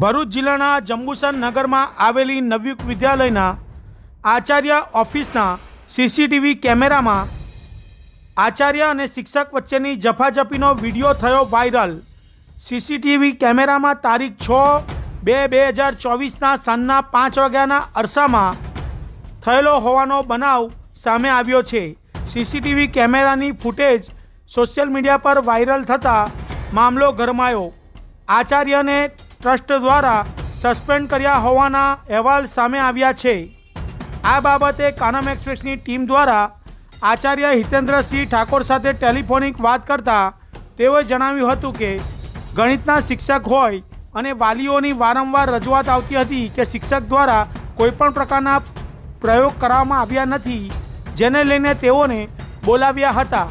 ભરૂચ જિલ્લાના જંબુસર નગરમાં આવેલી નવયુગ વિદ્યાલયના આચાર્ય ઓફિસના સીસીટીવી કેમેરામાં આચાર્ય અને શિક્ષક વચ્ચેની જફાજફીનો વીડિયો થયો વાયરલ. સીસીટીવી કેમેરામાં તારીખ છ બે બે હજાર ચોવીસના સાંજના પાંચ વાગ્યાના અરસામાં થયેલો હોવાનો બનાવ સામે આવ્યો છે. સીસીટીવી કેમેરાની ફૂટેજ સોશિયલ મીડિયા પર વાયરલ થતાં મામલો ગરમાયો. આચાર્યને ટ્રસ્ટ દ્વારા સસ્પેન્ડ કર્યા હોવાના અહેવાલ સામે આવ્યા છે. આ બાબતે કાનમ એક્સપ્રેસની ટીમ દ્વારા આચાર્ય હિતેન્દ્રસિંહ ઠાકોર સાથે ટેલિફોનિક વાત કરતા તેઓએ જણાવ્યું હતું કે, ગણિતના શિક્ષક હોય અને વાલીઓની વારંવાર રજૂઆત આવતી હતી કે શિક્ષક દ્વારા કોઈપણ પ્રકારના પ્રયોગ કરવામાં આવ્યા નથી, જેને લઈને તેઓને બોલાવ્યા હતા.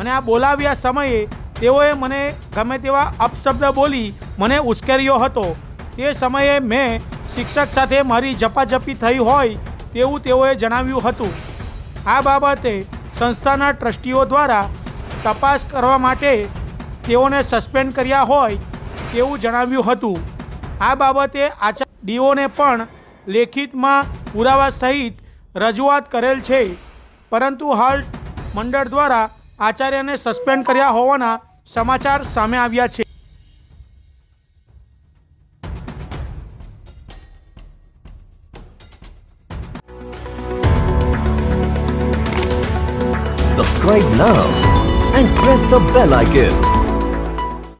અને આ બોલાવ્યા સમયે તેઓએ મને ગમે તેવા અપશબ્દ બોલી મને ઉશ્કેર્યો હતો. તે સમયે મેં શિક્ષક સાથે મારી ઝપાઝપી થઈ હોય તેવું તેઓએ જણાવ્યું હતું. આ બાબતે સંસ્થાના ટ્રસ્ટીઓ દ્વારા તપાસ કરવા માટે તેઓને સસ્પેન્ડ કર્યા હોય તેવું જણાવ્યું હતું. આ બાબતે આચાર ડીઓને પણ લેખિતમાં પુરાવા સહિત રજૂઆત કરેલ છે. પરંતુ હાલ મંડળ દ્વારા આચાર્યને સસ્પેન્ડ કર્યા હોવાના સમાચાર સામે આવ્યા છે Subscribe now and press the bell icon.